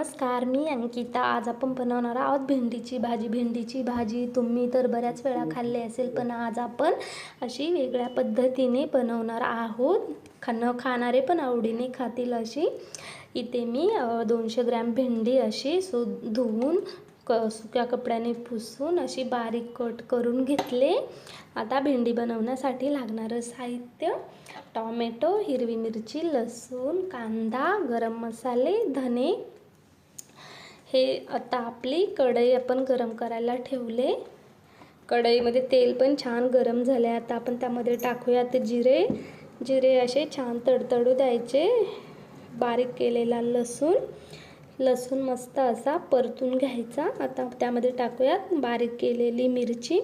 नमस्कार मी अंकिता. आज आपण बनवणार आहोत भेंडीची भाजी. भेंडीची भाजी तुम्ही तर बऱ्याच वेळा खाल्ली असेल पण आज आपण अशी वेगळ्या पद्धतीने बनवणार आहोत. खाणं खाणारे पण आवडीने खातील अशी. इथे मी दोनशे ग्रॅम भेंडी अशी सु धुवून क सुक्या कपड्याने पुसून अशी बारीक कट करून घेतले. आता भेंडी बनवण्यासाठी लागणारं साहित्य टॉमॅटो हिरवी मिरची लसूण कांदा गरम मसाले धने हे आता आपली कढई आपण गरम करायला ठेवले. कढईमध्ये तेल पण छान गरम झाले आता आपण त्यामध्ये टाकूयात जिरे. जिरे असे छान तडतडू द्यायचे. बारीक केलेला लसूण. लसूण मस्त असा परतून घ्यायचा. आता त्यामध्ये टाकूयात बारीक केलेली मिरची.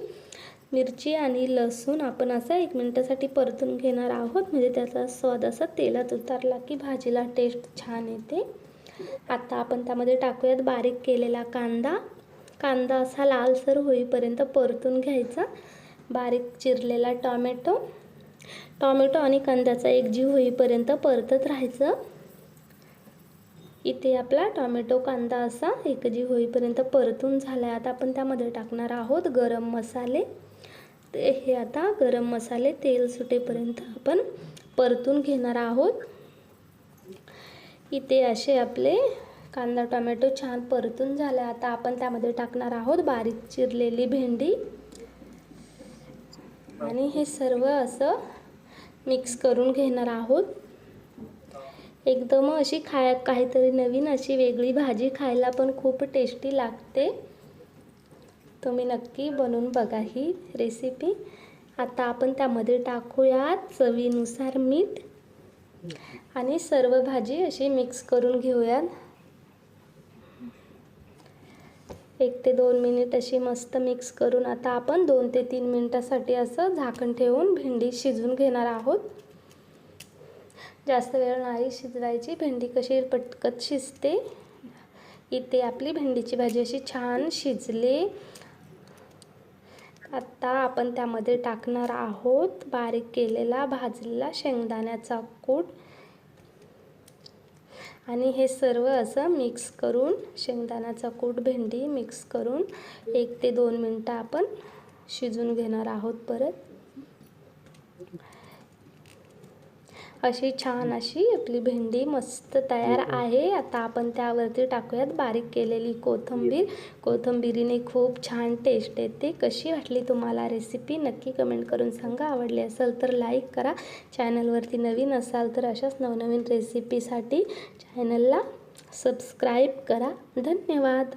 मिरची आणि लसूण आपण असा एक मिनटासाठी परतून घेणार आहोत. म्हणजे त्याचा स्वाद असा तेलात उतारला की भाजीला टेस्ट छान येते. आता आपण त्यामध्ये टाकूयात बारीक केलेला कांदा. कांदा असा लालसर होईपर्यंत परतून घ्यायचा. बारीक चिरलेला टॉमॅटो. टॉमॅटो आणि कांद्याचा एक जीव होईपर्यंत परतत राहायचं. इथे आपला टॉमॅटो कांदा असा एकजीव होईपर्यंत परतून झाला आहे आता आपण त्यामध्ये टाकणार आहोत गरम मसाले. ते हे आता गरम मसाले तेल सुटेपर्यंत आपण परतून घेणार आहोत. इथे असे आपले कांदा टोमॅटो छान परतून झाले. आता आपण त्यामध्ये टाकणार आहोत बारीक चिरलेली भेंडी. आणि हे सर्व असं मिक्स करून घेणार आहोत. एकदम अशी खाय काहीतरी नवीन अशी वेगळी भाजी खायला पण खूप टेस्टी लागते. तुम्ही नक्की बनवून बघा ही रेसिपी आता आपण त्यामध्ये टाकूयात चवीनुसार मीठ. आणि सर्व भाजी अशी मिक्स करून घेऊयात. एक ते दोन मिनिट अशी मस्त मिक्स करून आता आपण दोन ते तीन मिनिटासाठी असं झाकण ठेवून भेंडी शिजून घेणार आहोत. जास्त वेळ नाही शिजवायची भेंडी कशी पटकत शिजते. इथे आपली भेंडीची भाजी अशी छान शिजली. आता आपण त्यामध्ये टाकणार आहोत बारीक केलेला भाजलेला शेंगदाण्याचा कूट. आणि हे सर्व असं मिक्स करून शेंगदाण्याचा कूट भेंडी मिक्स करून एक ते दोन मिनटं आपण शिजून घेणार आहोत परत. अशी छान अशी आपली भेंडी मस्त तयार आहे. आता आपण त्यावरती टाकूयात बारीक केलेली कोथिंबीर. कोथिंबिरीने खूप छान टेस्ट येते. कशी वाटली तुम्हाला रेसिपी नक्की कमेंट करून सांगा. आवडली असेल तर लाईक करा. चॅनलवरती नवीन असाल तर अशाच नवनवीन रेसिपीसाठी चॅनलला सबस्क्राईब करा. धन्यवाद.